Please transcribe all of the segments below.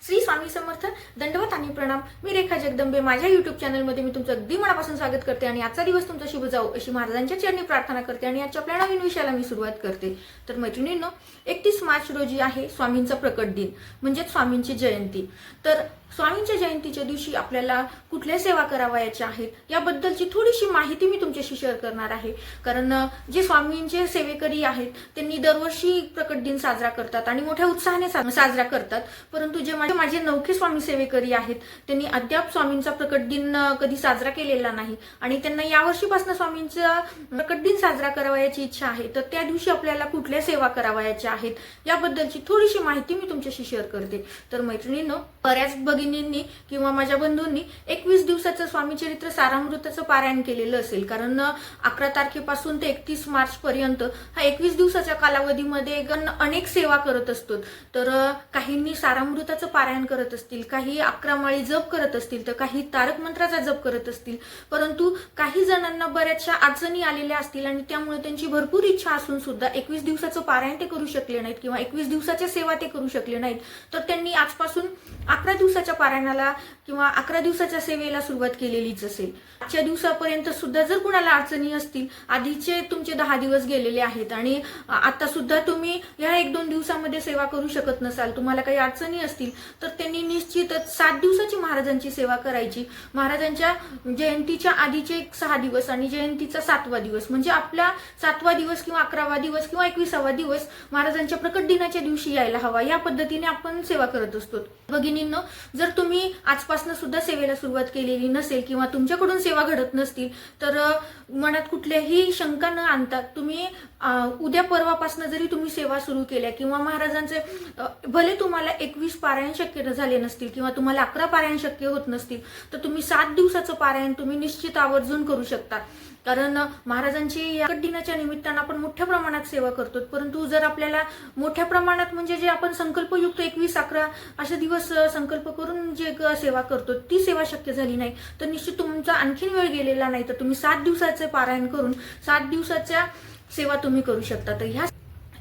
श्री स्वामी समर्थ दंडवत आणि प्रणाम. मी रेखा जगदंबे. माझ्या युट्यूब चॅनलमध्ये मी तुमचं अगदी मनापासून स्वागत करते आणि आजचा दिवस तुमचा शुभ जाऊ अशी महाराजांच्या चरणी प्रार्थना करते आणि आजच्या आपल्या नवीन विषयाला मी सुरुवात करते. तर मैत्रिणींनो एकतीस मार्च रोजी आहे स्वामींचा प्रकट दिन म्हणजेच स्वामींची जयंती. तर स्वामींच्या जयंतीच्या दिवशी आपल्याला कुठल्या सेवा करावयाच्या आहेत याबद्दलची थोडीशी माहिती मी तुमच्याशी शेअर करणार आहे. कारण जे स्वामींचे सेवेकरी आहेत त्यांनी दरवर्षी प्रकट दिन साजरा करतात आणि मोठ्या उत्साहाने साजरा करतात. परंतु जे माझे माझे नौखे स्वामी सेवेकरी आहेत त्यांनी अद्याप स्वामींचा प्रकट दिन कधी साजरा केलेला नाही. आणि त्यांना यावर्षीपासून स्वामींचा प्रकट दिन साजरा करावयाची इच्छा आहे तर त्या दिवशी आपल्याला कुठल्या सेवा करावयाच्या आहेत याबद्दलची थोडीशी माहिती मी तुमच्याशी शेअर करते. तर मैत्रिणीनं बऱ्याच भगिनींनी किंवा माझ्या बंधूंनी एकवीस दिवसाचं स्वामी चरित्र सारामृताचं पारायण केलेलं असेल. कारण अकरा तारखेपासून ते एकतीस मार्च पर्यंत हा एकवीस दिवसाच्या कालावधीमध्ये अनेक सेवा करत असतो. तर काहींनी सारामृताचं पारायण करत असतील काही अकरा माळी जप करत असतील तर काही तारक मंत्राचा जप करत असतील. परंतु काही जणांना बऱ्याचशा अडचणी आलेल्या असतील आणि त्यामुळे त्यांची भरपूर इच्छा असून सुद्धा एकवीस दिवसाचं पारायण ते करू शकले नाहीत किंवा एकवीस दिवसाच्या सेवा ते करू शकले नाहीत. तर त्यांनी आजपासून अकरा दिवसाच्या पारायणाला किंवा अकरा दिवसाच्या सेवेला सुरुवात केलेलीच असेल. आजच्या दिवसापर्यंत सुद्धा जर कुणाला अडचणी असतील आधीचे तुमचे दहा दिवस गेलेले आहेत आणि आता सुद्धा तुम्ही ह्या एक दोन दिवसामध्ये सेवा करू शकत नसाल तुम्हाला काही अडचणी असतील तर त्यांनी निश्चितच सात दिवसाची महाराजांची सेवा करायची. महाराजांच्या जयंतीच्या आधीचे एक सहा दिवस आणि जयंतीचा सातवा दिवस. म्हणजे आपला सातवा दिवस किंवा अकरावा दिवस किंवा एकविसावा दिवस महाराजांच्या प्रकट दिनाच्या दिवशी यायला हवा. या पद्धतीने आपण सेवा करत असतो. भगिनींनो जर तुम्ही आजपासून सुद्धा सेवेला सुरुवात केलेली नसेल किंवा तुमच्याकडून सेवा घडत नसतील तर मनात कुठल्याही शंका न आणता तुम्ही उद्या परवापासून जरी तुम्ही सेवा सुरू केल्या किंवा महाराजांचे भले तुम्हाला एकवीस पारायण शक्य झाले नसतील किंवा तुम्हाला अकरा पारायण शक्य होत नसतील तर तुम्ही सात दिवसाचं पारायण तुम्ही निश्चित आवर्जून करू शकता. कारण महाराजांची या दिनाच्या निमित्तानं आपण मोठ्या प्रमाणात सेवा करतो. परंतु जर आपल्याला मोठ्या प्रमाणात म्हणजे जे आपण संकल्पयुक्त एकवीस अकरा असे दिवस संकल्प करून जे सेवा करतो ती सेवा शक्य झाली नाही तर निश्चित तुमचा आणखीन वेळ गेलेला नाही तर तुम्ही सात दिवसाचे पारायण करून सात दिवसाच्या सेवा तुम्ही करू शकता. तर ह्या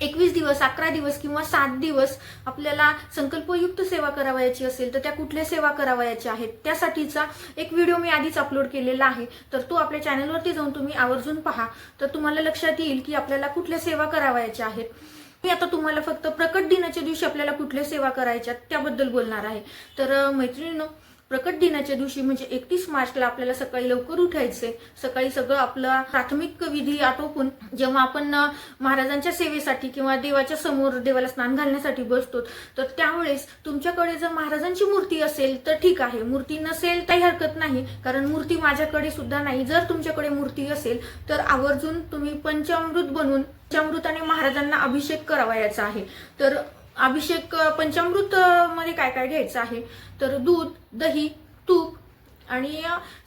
एकवीस दिवस अकरा दिवस किंवा सात दिवस आपल्याला संकल्पयुक्त सेवा करावयाची असेल तर त्या कुठल्या सेवा करावयाच्या आहेत? त्यासाठीचा एक व्हिडिओ मी आधीच अपलोड केलेला आहे. तर तो आपल्या चॅनलवरती जाऊन तुम्ही आवर्जून पहा. तर तुम्हाला लक्षात येईल की आपल्याला कुठल्या सेवा करावयाच्या आहेत? मी आता तुम्हाला फक्त प्रकट दिनाच्या दिवशी आपल्याला कुठल्या सेवा करायच्या त्याबद्दल बोलणार आहे. तर अं, मैत्रिणींनो प्रकट दिनाच्या दिवशी म्हणजे एकतीस मार्चला आपल्याला सकाळी लवकर उठायचे सकाळी सगळं आपलं प्राथमिक विधी आटोपून जेव्हा आपण महाराजांच्या सेवेसाठी किंवा देवाच्या समोर देवाला स्नान घालण्यासाठी बसतो तर त्यावेळेस तुमच्याकडे जर महाराजांची मूर्ती असेल तर ठीक आहे. मूर्ती नसेल काही हरकत नाही. कारण मूर्ती माझ्याकडे सुद्धा नाही. जर तुमच्याकडे मूर्ती असेल तर आवर्जून तुम्ही पंचामृत बनवून पंचामृताने महाराजांना अभिषेक करावयाचा आहे. तर अभिषेक पंचामृत मध्ये काय काय घ्यायचं आहे? तर दूध दही तूप आणि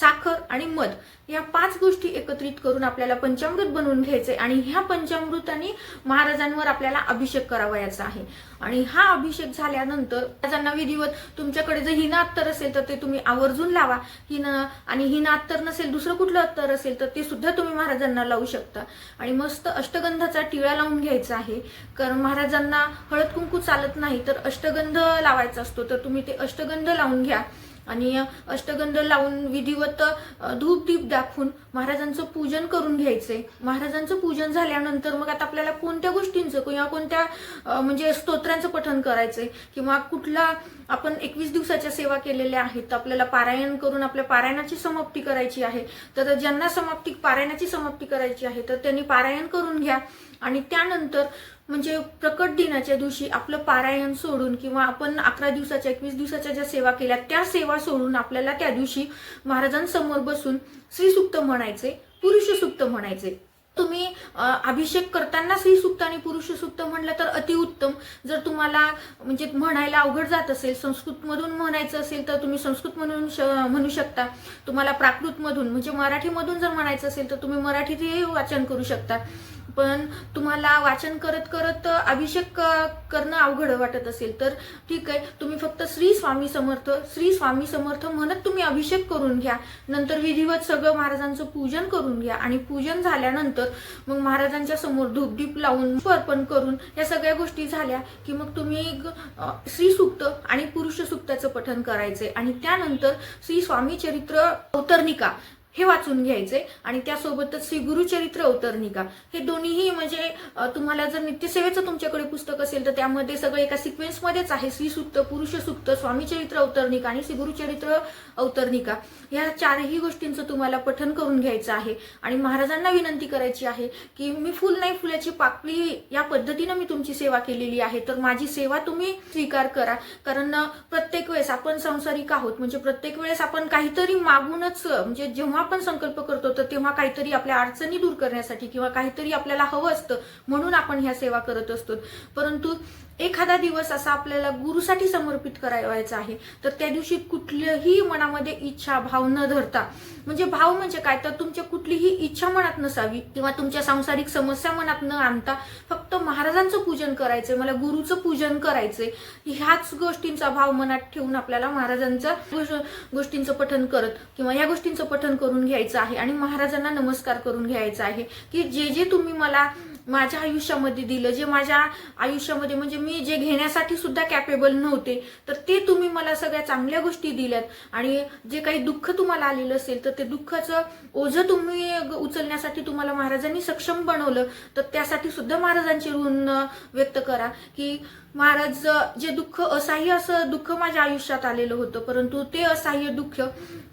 साखर आणि मध या पाच गोष्टी एकत्रित करून आपल्याला पंचामृत बनवून घ्यायचे आणि ह्या पंचामृताने महाराजांवर आपल्याला अभिषेक करावयाचा आहे. आणि हा अभिषेक झाल्यानंतर महाराजांना विधिवत तुमच्याकडे जर हिना अत्तर असेल तर ते तुम्ही आवर्जून लावा. हिन आणि हिना अत्तर नसेल दुसरं कुठलं अत्तर असेल तर ते सुद्धा तुम्ही महाराजांना लावू शकता. आणि मस्त अष्टगंधाचा टिळा लावून घ्यायचा आहे. कारण महाराजांना हळद कुंकू चालत नाही तर अष्टगंध लावायचा असतो. तर तुम्ही ते अष्टगंध लावून घ्या. आणि अष्टगंध लावून विधिवत धूप दीप दाखवून महाराजांचं पूजन करून घ्यायचंय महाराजांचं पूजन झाल्यानंतर मग आता आपल्याला कोणत्या गोष्टींचं किंवा कोणत्या म्हणजे स्तोत्रांचं पठन करायचंय? किंवा कुठला आपण एकवीस दिवसाच्या सेवा केलेल्या आहेत आपल्याला पारायण करून आपल्या पारायणाची समाप्ती करायची आहे. तर ज्यांना समाप्ती पारायणाची समाप्ती करायची आहे तर त्यांनी पारायण करून घ्या. आणि त्यानंतर म्हणजे प्रकट दिनाच्या दिवशी आपलं पारायण सोडून किंवा आपण अकरा दिवसाच्या एकवीस दिवसाच्या ज्या सेवा केल्या त्या सेवा सोडून आपल्याला त्या दिवशी महाराजांसमोर बसून श्रीसुक्त म्हणायचे पुरुष सुक्त म्हणायचे. तुम्ही अभिषेक करताना श्री आणि पुरुष सुक्त म्हणलं तर अतिउत्तम. जर तुम्हाला म्हणजे म्हणायला अवघड जात असेल संस्कृतमधून म्हणायचं असेल तर तुम्ही संस्कृत म्हणून श- म्हणू शकता. तुम्हाला प्राकृतमधून म्हणजे मराठीमधून जर म्हणायचं असेल तर तुम्ही मराठीतही वाचन करू शकता. पण तुम्हाला वाचन करत करत अभिषेक करणं अवघड वाटत असेल तर ठीक आहे. तुम्ही फक्त श्री स्वामी समर्थ श्री स्वामी समर्थ म्हणत तुम्ही अभिषेक करून घ्या. नंतर विधिवत सगळं महाराजांचं पूजन करून घ्या. आणि पूजन झाल्यानंतर मग महाराजांच्या समोर धूपदीप लावून अर्पण करून या सगळ्या गोष्टी झाल्या की मग तुम्ही श्री सुक्त आणि पुरुष सुक्ताचं पठण करायचंय. आणि त्यानंतर श्री स्वामी चरित्र अवतरणिका हे वाचून घ्यायचे आणि त्यासोबतच श्री गुरुचरित्र अवतरणिका. हे दोन्हीही म्हणजे तुम्हाला जर नित्यसेवेचं तुमच्याकडे पुस्तक असेल तर त्यामध्ये सगळं एका सिक्वेन्समध्येच आहे. श्री सुक्त पुरुष स्वामीचरित्र अवतरणिका आणि श्री गुरुचरित्र अवतरणिका. ह्या चारही गोष्टींचं तुम्हाला पठन करून घ्यायचं आहे. आणि महाराजांना विनंती करायची आहे की मी फुल नाही फुलाची पाकळी या पद्धतीनं मी तुमची सेवा केलेली आहे तर माझी सेवा तुम्ही स्वीकार करा. कारण प्रत्येक वेळेस आपण संसारिक आहोत. म्हणजे प्रत्येक वेळेस आपण काहीतरी मागूनच म्हणजे जेव्हा आपण संकल्प करतो तर तेव्हा काहीतरी आपल्या अडचणी दूर करण्यासाठी किंवा काहीतरी आपल्याला हवं असतं म्हणून आपण ह्या सेवा करत असतो. परंतु एखादा दिवस असा आपल्याला गुरुसाठी समर्पित करायचा आहे तर त्या दिवशी कुठल्याही मनामध्ये इच्छा भाव न धरता म्हणजे भाव म्हणजे काय? तर तुमच्या कुठलीही इच्छा मनात नसावी किंवा तुमच्या सांसारिक समस्या मनात न आणता फक्त महाराजांचं पूजन करायचंय मला गुरुचं पूजन करायचंय ह्याच गोष्टींचा भाव मनात ठेवून आपल्याला महाराजांचं गोष्टींचं पठन करत किंवा या गोष्टींचं पठन करून घ्यायचं आहे आणि महाराजांना नमस्कार करून घ्यायचा आहे की जे जे तुम्ही मला माझ्या आयुष्यामध्ये दिलं. जे माझ्या आयुष्यामध्ये म्हणजे मी जे घेण्यासाठी सुद्धा कॅपेबल नव्हते तर ते तुम्ही मला सगळ्या चांगल्या गोष्टी दिल्यात. आणि जे काही दुःख तुम्हाला आलेलं असेल तर ते दुःखाचं ओझं तुम्ही उचलण्यासाठी तुम्हाला महाराजांनी सक्षम बनवलं. तर त्यासाठी सुद्धा महाराजांचे ऋण व्यक्त करा की महाराज जे दुःख असह्य असं दुःख माझ्या आयुष्यात आलेलं होतं परंतु ते असह्य दुःख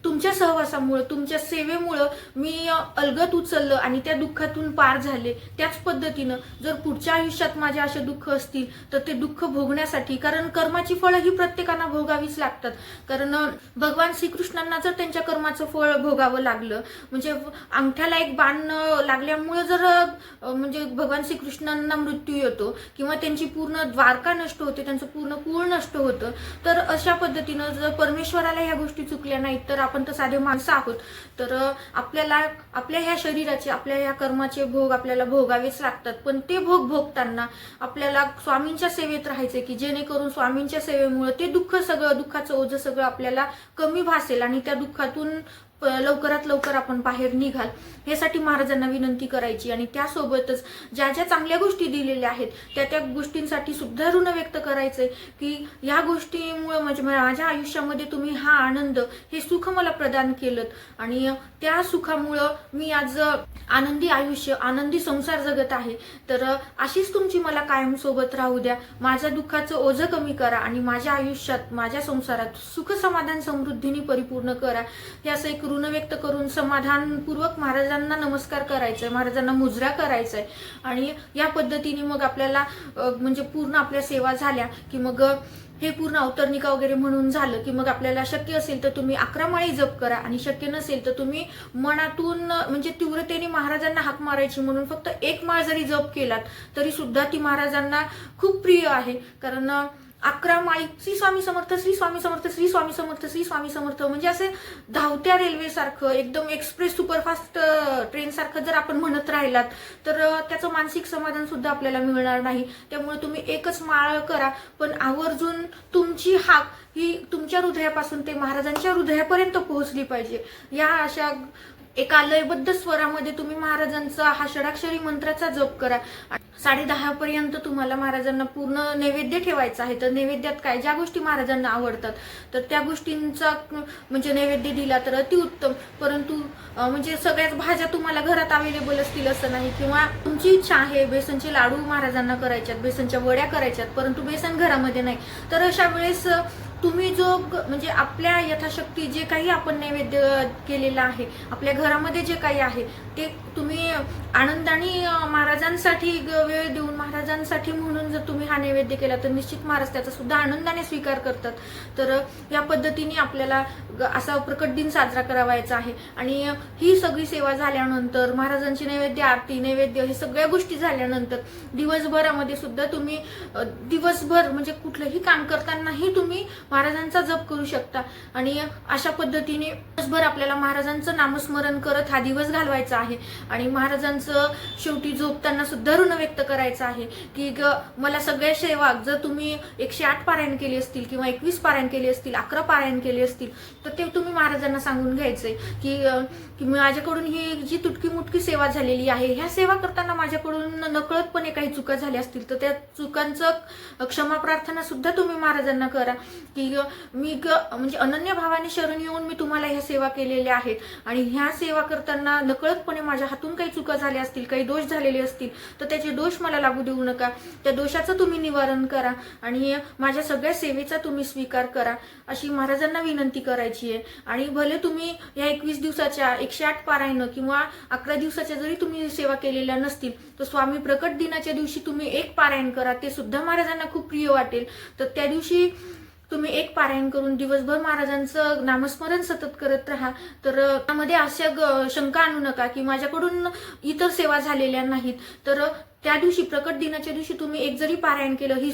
तुमच्या सहवासामुळं तुमच्या सेवेमुळं मी अलगत उचललं आणि त्या दुःखातून पार झाले. त्याच पद्धतीनं जर पुढच्या आयुष्यात माझे असे दुःख असतील तर ते दुःख भोगण्यासाठी कारण कर्माची फळं ही प्रत्येकाला भोगावीच लागतात. कारण भगवान श्रीकृष्णांना जर त्यांच्या कर्माचं फळ भोगावं लागलं म्हणजे अंगठ्याला एक बाण लागल्यामुळे जर म्हणजे भगवान श्रीकृष्णांना मृत्यू येतो किंवा त्यांची पूर्ण द्वारका नष्ट होते त्यांचं पूर्ण कुळ नष्ट होतं तर अशा पद्धतीनं जर परमेश्वराला ह्या गोष्टी चुकल्या नाहीत तर आपण तर साधे माणसं आहोत. तर आपल्याला आपल्या ह्या शरीराचे आपल्या ह्या कर्माचे भोग आपल्याला भोगावेच लागतात. पण ते भोग भोगताना आपल्याला स्वामींच्या सेवेत राहायचे की जेणेकरून स्वामींच्या सेवेमुळे ते दुःख सगळं दुःखाचं ओझं सगळं आपल्याला कमी भासेल आणि त्या दुःखातून लवकरात लवकर आपण बाहेर निघाल. ह्यासाठी महाराजांना विनंती करायची आणि त्यासोबतच ज्या ज्या चांगल्या गोष्टी दिलेल्या आहेत त्या त्या गोष्टींसाठी सुद्धा ऋण व्यक्त करायचंय की या गोष्टीमुळे म्हणजे माझ्या आयुष्यामध्ये तुम्ही हा आनंद हे सुख मला प्रदान केलं आणि त्या सुखामुळं मी आज आनंदी आयुष्य आनंदी संसार जगत आहे. तर अशीच तुमची मला कायम सोबत राहू द्या. माझ्या दुःखाचं ओझं कमी करा आणि माझ्या आयुष्यात माझ्या संसारात सुख समाधान समृद्धीने परिपूर्ण करा. हे असं एक ऋण व्यक्त करून समाधानपूर्वक महाराजांना नमस्कार करायचा आहे महाराजांना मुजरा करायचा आहे आणि या पद्धतीने मग आपल्याला म्हणजे पूर्ण आपल्या सेवा झाल्या की मग हे पूर्ण अवतरणिका वगैरे म्हणून झालं की मग आपल्याला शक्य असेल तर तुम्ही अकरा माळी जप करा आणि शक्य नसेल तर तुम्ही मनातून म्हणजे तीव्रतेने महाराजांना हाक मारायची म्हणून फक्त एक माळ जरी जप केलात तरी सुद्धा ती महाराजांना खूप प्रिय आहे. कारण अकरा माई श्री स्वामी समर्थ श्री स्वामी समर्थ श्री स्वामी समर्थ श्री स्वामी समर्थ. म्हणजे असे धावत्या रेल्वे सारखं एकदम एक्सप्रेस सुपरफास्ट ट्रेन सारखं जर आपण म्हणत राहिलात तर त्याचं मानसिक समाधान सुद्धा आपल्याला मिळणार नाही. त्यामुळे तुम्ही एकच माळ करा. पण आवर्जून तुमची हाक ही तुमच्या हृदयापासून ते महाराजांच्या हृदयापर्यंत पोहोचली पाहिजे. या अशा एका लयबद्ध स्वरामध्ये तुम्ही महाराजांचा हा षडाक्षरी मंत्राचा जप करा. साडे पर्यंत तुम्हाला महाराजांना पूर्ण नैवेद्य ठेवायचं आहे. तर नैवेद्यात काय? ज्या गोष्टी महाराजांना आवडतात तर त्या गोष्टींचा म्हणजे नैवेद्य दिला तर अतिउत्तम परंतु म्हणजे सगळ्याच भाज्या तुम्हाला घरात अवेलेबल असतील असं नाही. किंवा तुमची इच्छा आहे बेसनचे लाडू महाराजांना करायच्यात बेसनच्या वड्या करायच्यात परंतु बेसन घरामध्ये नाही. तर अशा वेळेस तुम्ही जो ग- म्हणजे आपल्या यथाशक्ती जे काही आपण नैवेद्य केलेलं आहे आपल्या घरामध्ये जे काही आहे ते तुम्ही आनंदाने महाराजांसाठी वेळ देऊन महाराजांसाठी म्हणून जर तुम्ही हा नैवेद्य केला तर निश्चित महाराज त्याचा सुद्धा आनंदाने स्वीकार करतात. तर या पद्धतीने आपल्याला ग- असा प्रकट दिन साजरा करावायचा आहे. आणि ही सगळी सेवा झाल्यानंतर महाराजांची नैवेद्य आरती नैवेद्य हे सगळ्या गोष्टी झाल्यानंतर दिवसभरामध्ये सुद्धा तुम्ही दिवसभर म्हणजे कुठलंही काम करतानाही तुम्ही महाराजांचा जप करू शकता. आणि अशा पद्धतीने दिवसभर आपल्याला महाराजांचं नामस्मरण करत हा दिवस घालवायचा आहे. आणि महाराजांचं शेवटी झोपताना सुद्धा ऋण व्यक्त करायचं आहे. की ग मला सगळ्या सेवा जर तुम्ही एकशे आठ पारायण केली असतील किंवा एकवीस पारायण केली असतील अकरा पारायण केली असतील तर ते तुम्ही महाराजांना सांगून घ्यायचंय की की माझ्याकडून ही जी तुटकी मुटकी सेवा झालेली आहे ह्या सेवा करताना माझ्याकडून नकळतपणे काही चुका झाल्या असतील तर त्या चुकांचं क्षमा प्रार्थना सुद्धा तुम्ही महाराजांना करा. की की मी ग म्हणजे अनन्य भावाने शरण येऊन मी तुम्हाला ह्या सेवा केलेल्या आहेत. आणि ह्या सेवा करताना नकळतपणे माझ्या हातून काही चुका झाल्या असतील काही दोष झालेले असतील तर त्याचे दोष मला लागू देऊ नका. त्या दोषाचं तुम्ही निवारण करा आणि माझ्या सगळ्या सेवेचा तुम्ही स्वीकार करा. अशी महाराजांना विनंती करायची आहे. आणि भले तुम्ही या एकवीस दिवसाच्या एकशे आठ पारायण किंवा अकरा दिवसाच्या जरी तुम्ही सेवा केलेल्या नसतील तर स्वामी प्रकट दिनाच्या दिवशी तुम्ही एक पारायण करा. ते सुद्धा महाराजांना खूप प्रिय वाटेल. तर त्या दिवशी तुम्ही एक पारायण करून दिवसभर महाराजांचं नामस्मरण सतत करत राहा. तर त्यामध्ये अशा ग- शंका आणू नका की माझ्याकडून इतर सेवा झालेल्या नाहीत. तर त्या दिवशी प्रकट दिनाच्या दिवशी तुम्ही एक जरी पारायण केलं ही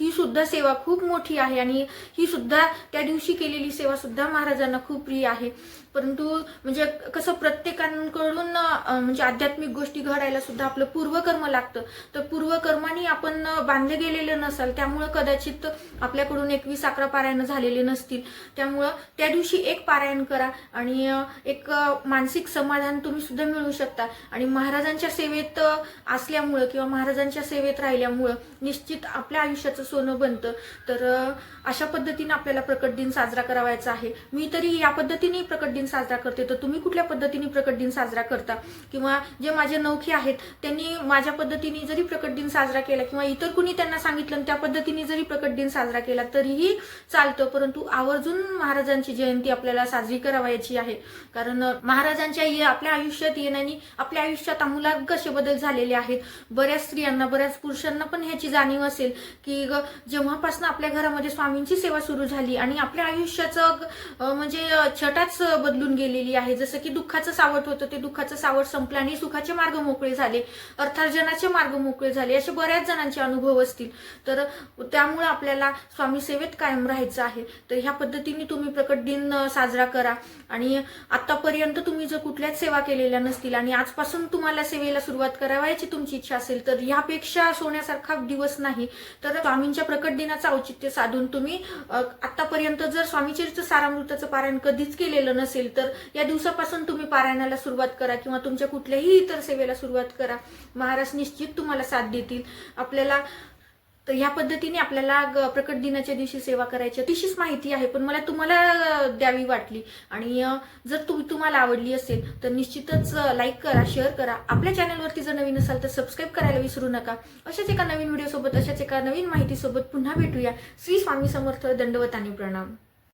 ही सुद्धा सेवा खूप मोठी आहे आणि ही सुद्धा त्या दिवशी केलेली सेवा सुद्धा महाराजांना खूप प्रिय आहे. परंतु म्हणजे कसं प्रत्येकांकडून म्हणजे आध्यात्मिक गोष्टी घडायला सुद्धा आपलं पूर्वकर्म लागतं. तर पूर्वकर्माने आपण बांधले गेलेलं नसाल त्यामुळं कदाचित आपल्याकडून एकवीस अकरा पारायण झालेले नसतील. त्यामुळं त्या दिवशी एक पारायण करा आणि एक मानसिक समाधान तुम्ही सुद्धा मिळवू शकता. आणि महाराजांच्या सेवेत असल्यामुळं किंवा महाराजांच्या सेवेत राहिल्यामुळं निश्चित आपल्या आयुष्याचं सोनं बनतं. तर अशा पद्धतीने आपल्याला प्रकट दिन साजरा करावायचा आहे. मी तरी या पद्धतीने प्रकट दिन साजरा करते. तर तुम्ही कुठल्या पद्धतीने प्रकट दिन साजरा करता? किंवा जे माझे नौखे आहेत त्यांनी माझ्या पद्धतीने जरी प्रकट दिन साजरा केला किंवा इतर कुणी त्यांना सांगितलं आणि त्या पद्धतीने जरी प्रकट दिन साजरा केला तरीही चालतं. परंतु आवर्जून महाराजांची जयंती आपल्याला साजरी करावायची आहे. कारण महाराजांच्या ये- आपल्या आयुष्यात येण्याने आपल्या आयुष्यात आमूलाग्र कसे बदल झालेले आहेत. बऱ्याच स्त्रियांना बऱ्याच पुरुषांना पण ह्याची जाणीव असेल की ग- जेव्हापासून आपल्या घरामध्ये स्वामींची सेवा सुरू झाली आणि आपल्या आयुष्याचं म्हणजे छटाच बदलून गेलेली आहे. जसं की दुःखाचं सावट होतं ते दुःखाचं सावट संपलं आणि सुखाचे मार्ग मोकळे झाले. अर्थार्जनाचे मार्ग मोकळे झाले. असे बऱ्याच जणांचे अनुभव असतील. तर त्यामुळे आपल्याला स्वामी सेवेत कायम राहायचं आहे. तर ह्या पद्धतीने तुम्ही प्रकट दिन साजरा करा. आणि आतापर्यंत तुम्ही जर कुठल्याच सेवा केलेल्या नसतील आणि आजपासून तुम्हाला सेवेला सुरुवात करावायची तुमची इच्छा असेल तर ह्यापेक्षा सोन्यासारखा दिवस नाही. तर स्वामींच्या प्रकट दिनाचं औचित्य साधून तुम्ही आतापर्यंत जर स्वामीचरित्र सारामृताचं पारायण कधीच केलेलं नसेल तर या दिवसापासून तुम्ही पारायणाला सुरुवात करा किंवा तुमच्या कुठल्याही इतर सेवेला सुरुवात करा. महाराज निश्चित तुम्हाला साथ देतील. आपल्याला तर ह्या पद्धतीने आपल्याला ग- प्रकट दिनाच्या दिवशी सेवा करायची. अतिशयच माहिती आहे पण मला तुम्हाला द्यावी वाटली. आणि जर तुम्ही तुम्हाला आवडली असेल तर निश्चितच लाईक करा शेअर करा. आपल्या चॅनलवरती जर नवीन असाल तर सबस्क्राईब करायला विसरू नका. अशाच एका नवीन व्हिडिओसोबत अशाच एका नवीन माहितीसोबत पुन्हा भेटूया. श्री स्वामी समर्थ दंडवत आणि प्रणाम.